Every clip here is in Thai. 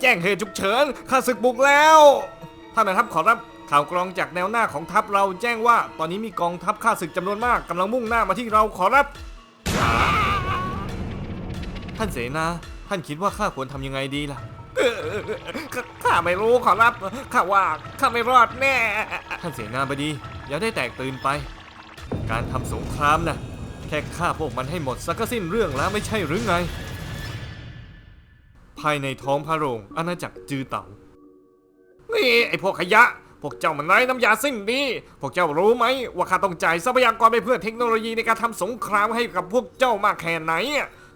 แจ้งเหตุฉุกเฉินข้าศึกบุกแล้วท่านนายทัพขอรับข่าวกรองจากแนวหน้าของทัพเราแจ้งว่า ตอนนี้มีกองทัพข้าศึกจำนวนมากกำลังมุ่งหน้ามาที่เราขอรับ ท่านเสนา ท่านคิดว่าข้าควรทำยังไงดีล่ะข้าไม่รู้ขอรับข้าว่าข้าไม่รอดแน่ ท่านเสนาบดีอย่าได้แตกตื่นไป การทำสงครามนะแค่ฆ่าพวกมันให้หมดสักก็สิ้นเรื่องแล้วไม่ใช่หรือไง ภายในท้องพระโรงอาณาจักรจือเต๋านี่ไอพวกขยะ พวกเจ้ามันไร้น้ำยาสิ้นดี พวกเจ้ารู้ไหมว่าข้าต้องจ่ายทรัพยากรไปเพื่อเทคโนโลยีในการทำสงครามให้กับพวกเจ้ามากแค่ไหน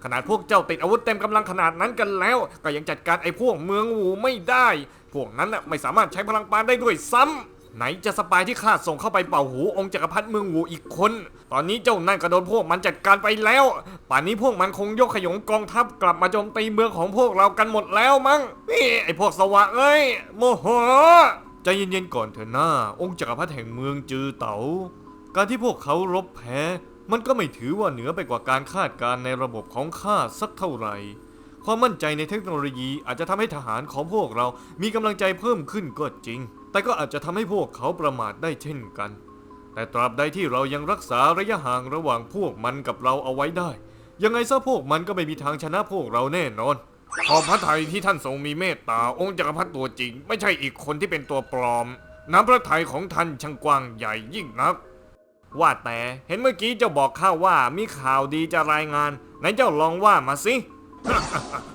ขนาดพวกเจ้าติดอาวุธเต็มกำลังขนาดนั้นกันแล้ว ก็ยังจัดการไอ้พวกเมืองหูไม่ได้ พวกนั้นน่ะไม่สามารถใช้พลังปานได้ด้วยซ้ำ ไหนจะสปายที่ข้าส่งเข้าไปเป่าหูองค์จักรพรรดิเมืองหูอีกคน ตอนนี้เจ้านั่นก็โดนพวกมันจัดการไปแล้ว ป่านนี้พวกมันคงยกขยงกองทัพกลับมาโจมตีเมืองของพวกเรากันหมดแล้วมั้ง นี่ไอพวกสวะเอ้ย โมโหใจเย็นๆก่อนเถอะหน้า องค์จักรพรรดิแห่งเมืองจือเต๋า การที่พวกเขารบแพ้ มันก็ไม่ถือว่าเหนือไปกว่าการคาดการณ์ในระบบของข้าสักเท่าไหร่ ความมั่นใจในเทคโนโลยีอาจจะทำให้ทหารของพวกเรามีกำลังใจเพิ่มขึ้นก็จริง แต่ก็อาจจะทำให้พวกเขาประมาทได้เช่นกัน แต่ตราบใดที่เรายังรักษาระยะห่างระหว่างพวกมันกับเราเอาไว้ได้ ยังไงซะพวกมันก็ไม่มีทางชนะพวกเราแน่นอนขอบพระทัยที่ท่านทรงมีเมตตาองค์จักรพรรดิตัวจริง ไม่ใช่อีกคนที่เป็นตัวปลอม น้ำพระทัยของท่านช่างกว้างใหญ่ยิ่งนัก ว่าแต่เห็นเมื่อกี้เจ้าบอกข้าว่ามีข่าวดีจะรายงานไหนเจ้าลองว่ามาสิ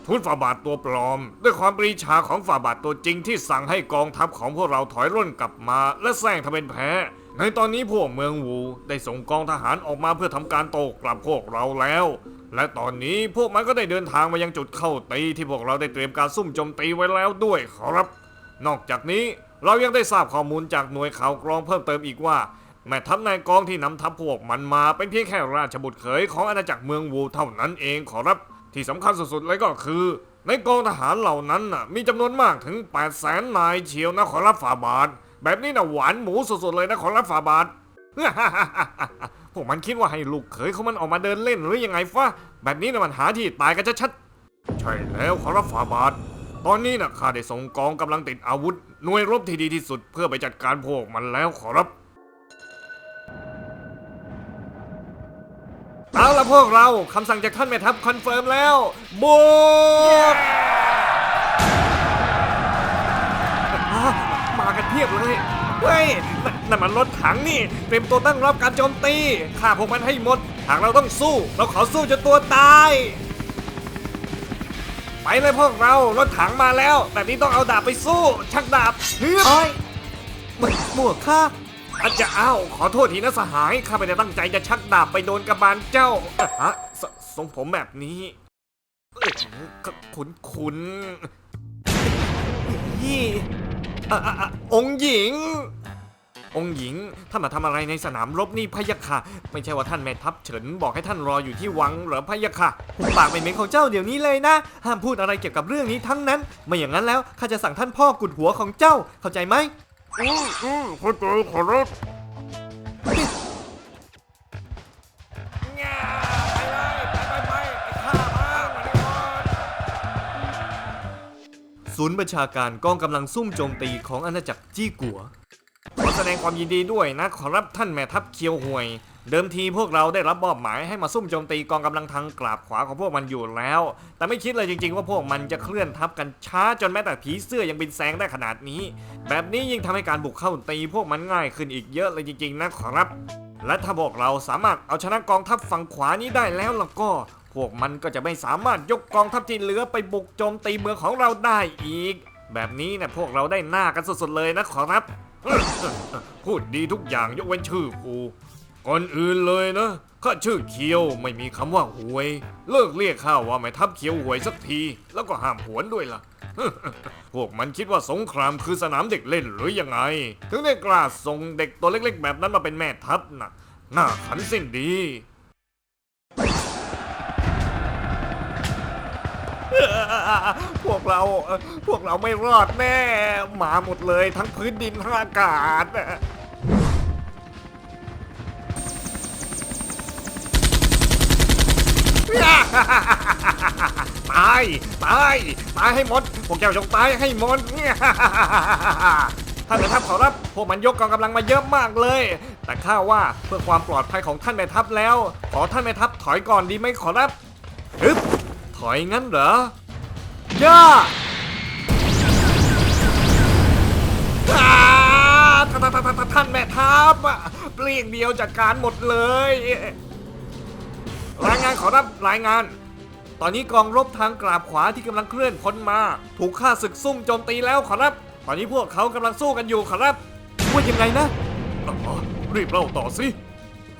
ทูตฝ่าบาทตัวปลอม ด้วยความปรีชาของฝ่าบาทตัวจริงที่สั่งให้กองทัพของพวกเราถอยร่นกลับมา และแซงทำเป็นแพ้ในตอนนี้พวกเมืองวูได้ส่งกองทหารออกมาเพื่อทำการโต้กลับพวกเราแล้ว และตอนนี้พวกมันก็ได้เดินทางมายังจุดเข้าตีที่พวกเราได้เตรียมการซุ่มโจมตีไว้แล้วด้วยครับ นอกจากนี้เรายังได้ทราบข้อมูลจากหน่วยข่าวกรองเพิ่มเติมอีกว่าแม่ทัพนายกองที่นำทัพพวกมันมาเป็นเพียงแค่ราชบุตรเขยของอาณาจักรเมืองวูเท่านั้นเองขอรับ ที่สำคัญสุดๆเลยก็คือ ในกองทหารเหล่านั้นน่ะ มีจำนวนมากถึง 8 0 0แสนนายเชียวนะขอรับฝ่าบาท แบบนี้นะหวานหมูสุดๆเลยนะขอรับฝ่าบาท พวกมันคิดว่าให้ลูกเขยของมันออกมาเดินเล่นหรือยังไงฟะแบบนี้นะมันหาที่ตายกันชัดๆใช่แล้วขอรับฝ่าบาท ตอนนี้นะข้าได้ส่งกองกำลังติดอาวุธหน่วยรบที่ดีที่สุด เพื่อไปจัดการพวกมันแล้วขอรับ เอาละพวกเราคำสั่งจากท่านแม่ทัพคอนเฟิร์มแล้วบุกอะมากันเพียบเลยเฮ้ยนั่นนั่นมันรถถังนี่ เตรียมตัวตั้งรับการโจมตีฆ่าพวกมันให้หมด หากเราต้องสู้ เราขอสู้จนตัวตาย ไปเลยพวกเรารถถังมาแล้ว แบบนี้ต้องเอาดาบไปสู้ ชักดาบเฮ้ยโอ้ยมันหมวกข้า อาจจะอ้าวขอโทษทีนะสหาย ข้าไม่ได้ตั้งใจจะชักดาบไปโดนกระบาลเจ้าอะฮะสทรงผมแบบนี้เอ้ยขุนขุนยี่อะอะอะองค์หญิง องค์หญิงท่านมาทำอะไรในสนามรบนี่พะยะค่ะ ไม่ใช่ว่าท่านแม่ทัพเฉินบอกให้ท่านรออยู่ที่วังเหรอพะยะค่ะปากเป็นเหม็นของเจ้าเดี๋ยวนี้เลยนะ ห้ามพูดอะไรเกี่ยวกับเรื่องนี้ทั้งนั้น ไม่อย่างนั้นแล้วข้าจะสั่งท่านพ่อกุดหัวของเจ้าเข้าใจไหม อืออือเข้าใจขอรับศูนย์บัญชาการกองกำลังซุ่มโจมตีของอาณาจักรจี้กัว ขอแสดงความยินดีด้วยนะ ขอรับท่านแม่ทัพเคียวห่วย เดิมทีพวกเราได้รับมอบหมายให้มาซุ่มโจมตีกองกำลังทางกราบขวาของพวกมันอยู่แล้ว แต่ไม่คิดเลยจริงๆ ว่าพวกมันจะเคลื่อนทัพกันช้าจนแม้แต่ผีเสื้อยังบินแซงได้ขนาดนี้ แบบนี้ยิ่งทำให้การบุกเข้าตีพวกมันง่ายขึ้นอีกเยอะเลยจริงๆนะขอรับ และถ้าพวกเราสามารถเอาชนะกองทัพฝั่งขวานี้ได้แล้วล้วก็ พวกมันก็จะไม่สามารถยกกองทัพที่เหลือไปบุกโจมตีเมืองของเราได้อีก แบบนี้นะพวกเราได้หน้ากันสุดๆเลยนะขอรับ พูดดีทุกอย่างยกเว้นชื่อกู ก่อนอื่นเลยนะข้าชื่อเคียวไม่มีคำว่าหวย เลิกเรียกข้าว่าไม่ทับเคียวหวยสักที แล้วก็ห้ามหวนด้วยล่ะ พวกมันคิดว่าสงครามคือสนามเด็กเล่นหรือยังไง ถึงได้กล้าส่งเด็กตัวเล็กๆ แบบนั้นมาเป็นแม่ทัพน่ะน่าขันสิ้นดีพวกเราพวกเราไม่รอดแน่มาหมดเลยทั้งพื้นดินทั้งอากาศ ตาย ตาย ตายให้หมด พวกเจ้าจงตายให้หมด ท่านแม่ทัพขอรับ พวกมันยกกองกำลังมาเยอะมากเลย แต่ข้าว่าเพื่อความปลอดภัยของท่านแม่ทัพแล้ว ขอท่านแม่ทัพถอยก่อนดีไหมขอรับฮึบถอยงั้นเหรอย่าอ่าท่านแม่ทัพอะเปลี่ยงเดียวจัดการหมดเลย รายงานขอรับรายงาน ตอนนี้กองรบทางกราบขวาที่กำลังเคลื่อนพ้นมา ถูกฆ่าศึกซุ่มโจมตีแล้วขอรับ ตอนนี้พวกเขากำลังสู้กันอยู่ขอรับว่ายังไงนะอ๋อรีบเล่าต่อสิ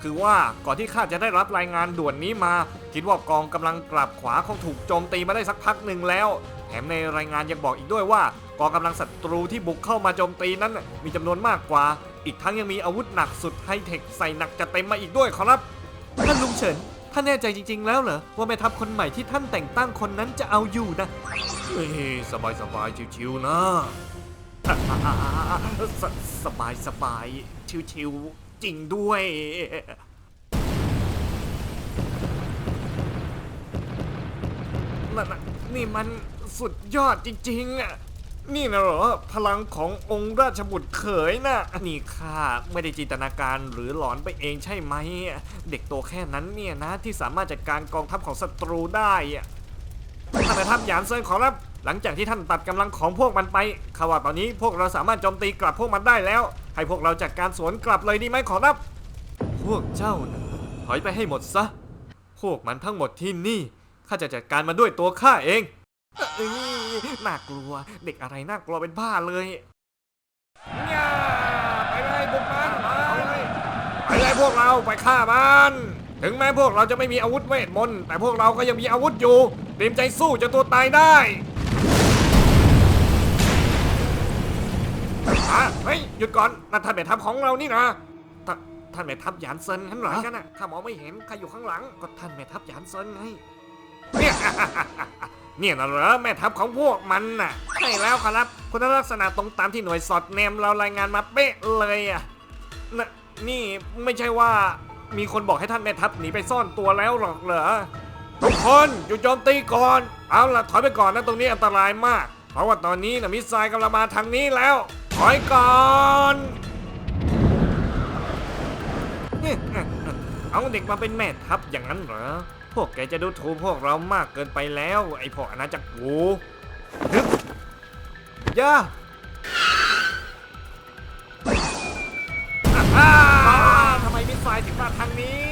คือว่าก่อนที่ข้าจะได้รับรายงานด่วนนี้มา คิดว่ากองกำลังกราบขวาคงถูกโจมตีมาได้สักพักหนึ่งแล้ว แถมในรายงานยังบอกอีกด้วยว่ากองกำลังศัตรูที่บุกเข้ามาโจมตีนั้นน่ะมีจำนวนมากกว่า อีกทั้งยังมีอาวุธหนักสุดไฮเทคใส่หนักจัดเต็มมาอีกด้วยขอรับท่านลุงเฉิน ท่านแน่ใจจริง ๆ แล้วเหรอว่าแม่ทัพคนใหม่ที่ท่านแต่งตั้งคนนั้นจะเอาอยู่นะเฮ้ยสบายสบายๆชิวๆนะสสบายสบายๆชิวๆจริงด้วย นั่นน่ะนี่มันสุดยอดจริงๆอะ นี่นะเหรอพลังขององค์ราชบุตรเขยน่ะนี่ข้าไม่ได้จินตนาการหรือหลอนไปเองใช่ไหม เด็กโตแค่นั้นเนี่ยนะ ที่สามารถจัดการกองทัพของศัตรูได้อะท่านทัพหยานเซินขอรับ หลังจากที่ท่านตัดกำลังของพวกมันไปข่าวว่าตอนนี้พวกเราสามารถโจมตีกลับพวกมันได้แล้ว ให้พวกเราจัดการสวนกลับเลยดีไหมขอรับ พวกเจ้านะถอยไปให้หมดซะ พวกมันทั้งหมดที่นี่ข้าจะจัดการมันด้วยตัวข้าเอง เอ้ยน่ากลัว เด็กอะไรน่ากลัวเป็นบ้าเลยย่าไปเลยพวกมันไปเลยไปเลยพวกเราไปฆ่ามัน ถึงแม้พวกเราจะไม่มีอาวุธเวทมนต์แต่พวกเราก็ยังมีอาวุธอยู่เตรียมใจสู้จนตัวตายได้อะเฮ้ยหยุดก่อนนั่นท่านแม่ทัพของเรานี่นะท่าท่านแม่ทัพหยานเซินงั้นเหรอกันน่ะข้ามองไม่เห็นใครอยู่ข้างหลัง ก็ท่านแม่ทัพหยานเซินไงเนี่ย เนี่ยนะเหรอแม่ทัพของพวกมันน่ะใช่แล้วครับ คุณลักษณะตรงตามที่หน่วยสอดแนมเรารายงานมาเป๊ะเลยอะนะนี่ไม่ใช่ว่ามีคนบอกให้ท่านแม่ทัพหนีไปซ่อนตัวแล้วหรอกเหรอทุกคนหยุดโจมตีก่อน เอาล่ะถอยไปก่อนนะตรงนี้อันตรายมาก เพราะว่าตอนนี้นะมิสไซล์กำลังมาทางนี้แล้ว ถอยก่อนเอาเด็กมาเป็นแม่ทัพอย่างนั้นเหรอ วกแกจะดูถูกพวกเรามากเกินไปแล้ว ไอ้พวกอาณาจักรหูฮึบย่าทำไมมิสไซล์ถึงมาทางนี้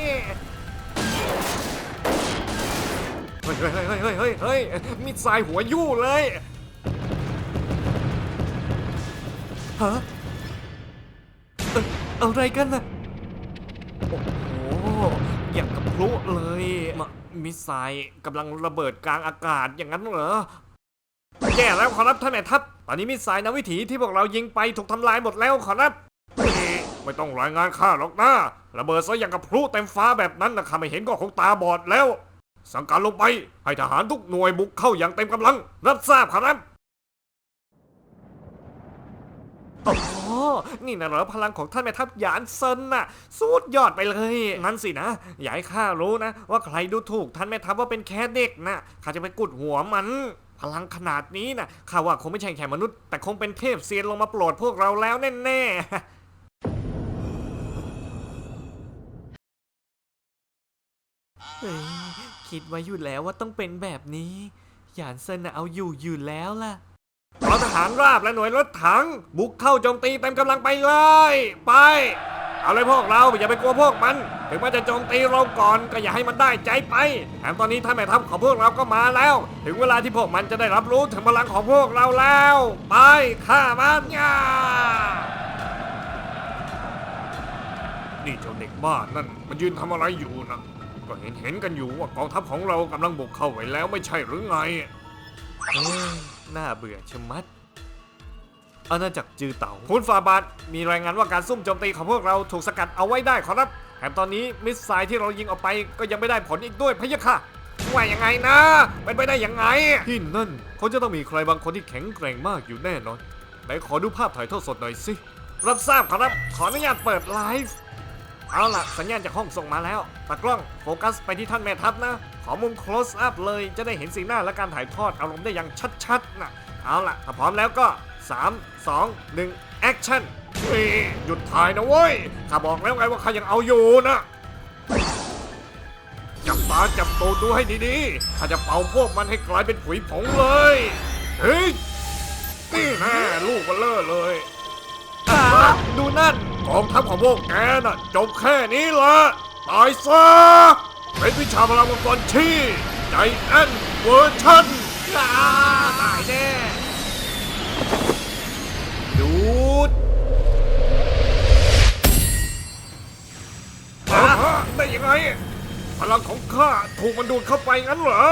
เฮ้ยเฮ้ยเฮ้ยเฮ้ยเฮ้ยเฮ้ยมิสไซล์หัวยู่เลยฮะเอ่ออะไรกันนะโอ้โห อย่างกับพลุเลยมมิสไซล์กำลังระเบิดกลางอากาศอย่างนั้นเหรอแย่แล้วขอรับท่านแม่ทัพตอนนี้มิสไซล์นำวิถีที่พวกเรายิงไปถูกทำลายหมดแล้วขอรับไม่ต้องรายงานข้าหรอกนะระเบิดซะอย่างกับพลุเต็มฟ้าแบบนั้นนะข้าไม่เห็นก็คงตาบอดแล้ว สั่งการลงไปให้ทหารทุกหน่วยบุกเข้าอย่างเต็มกำลัง รับทราบขอรับ นี่นะเหรอพลังของท่านแม่ทัพหยานเซินน่ะ สุดยอดไปเลย งั้นสินะ อย่าให้ข้ารู้นะ ว่าใครดูถูกท่านแม่ทัพว่าเป็นแค่เด็กนะข้าจะไปกุดหัวมัน พลังขนาดนี้นะข้าว่าคงไม่ใช่แค่มนุษย์ แต่คงเป็นเทพเซียนลงมาโปรดพวกเราแล้วแน่ๆคิดไว้อยู่แล้วว่าต้องเป็นแบบนี้ หยานเซินเอาอยู่อยู่แล้วล่ะ ขอทหารราบและหน่วยรถถัง บุกเข้าโจมตีเต็มกำลังไปเลย ไป เอาเลยพวกเราอย่าไปกลัวพวกมัน ถึงมันจะโจมตีเราก่อนก็อย่าให้มันได้ใจไปแถมตอนนี้ท่านแม่ทัพของพวกเราก็มาแล้ว ถึงเวลาที่พวกมันจะได้รับรู้ถึงพลังของพวกเราแล้ว ไปฆ่ามันย่านี่เจ้าเด็กบ้านนั่นมันยืนทำอะไรอยู่นะก็เห็นเห็นกันอยู่ว่ากองทัพของเรากำลังบุกเข้าไปแล้วไม่ใช่หรือไง น่าเบื่อชะมัดอาณาจักรจือเต่าคุณฟาบาทมีรายงานว่าการซุ่มโจมตีของพวกเราถูกสกัดเอาไว้ได้ขอรับแถมตอนนี้มิสไซล์ที่เรายิงออกไปก็ยังไม่ได้ผลอีกด้วยพะยะค่ะว่ายังไงนะเป็นไปได้ยังไง ที่นั่นเขาจะต้องมีใครบางคนที่แข็งแกร่งมากอยู่แน่นอนไหนขอดูภาพถ่ายทอดสดหน่อยสิ รับทราบขอรับ ขออนุญาตเปิดไลฟ์ เอาล่ะ สัญญาณจากห้องส่งมาแล้วตากล้องโฟกัสไปที่ท่านแม่ทัพนะ ขอมุม close up เลยจะได้เห็นสีหน้าและการถ่ายทอดอารมณ์ได้อย่างชัดๆนะเอาล่ะ ถ้าพร้อมแล้วก็ 3 2 1 action นี่หยุดถ่ายนะเว้ยข้าบอกแล้วไงว่าข้ายังเอาอยู่นะจับตาจับตูดดูให้ดีๆข้าจะเป่าพวกมันให้กลายเป็นผุยผงเลย เฮ้ย นี่แน่ลูกเบลเลอร์เลยอ่าดูนั่น กองทัพของพวกแกน่ะจบแค่นี้ละตายซะเป็นวิชาพลังมังกรชีใจแอนเวอร์ชันอ่าตายแน่ดูดได้ยังไงพลังของข้าถูกมันดูดเข้าไปงั้นเหรอ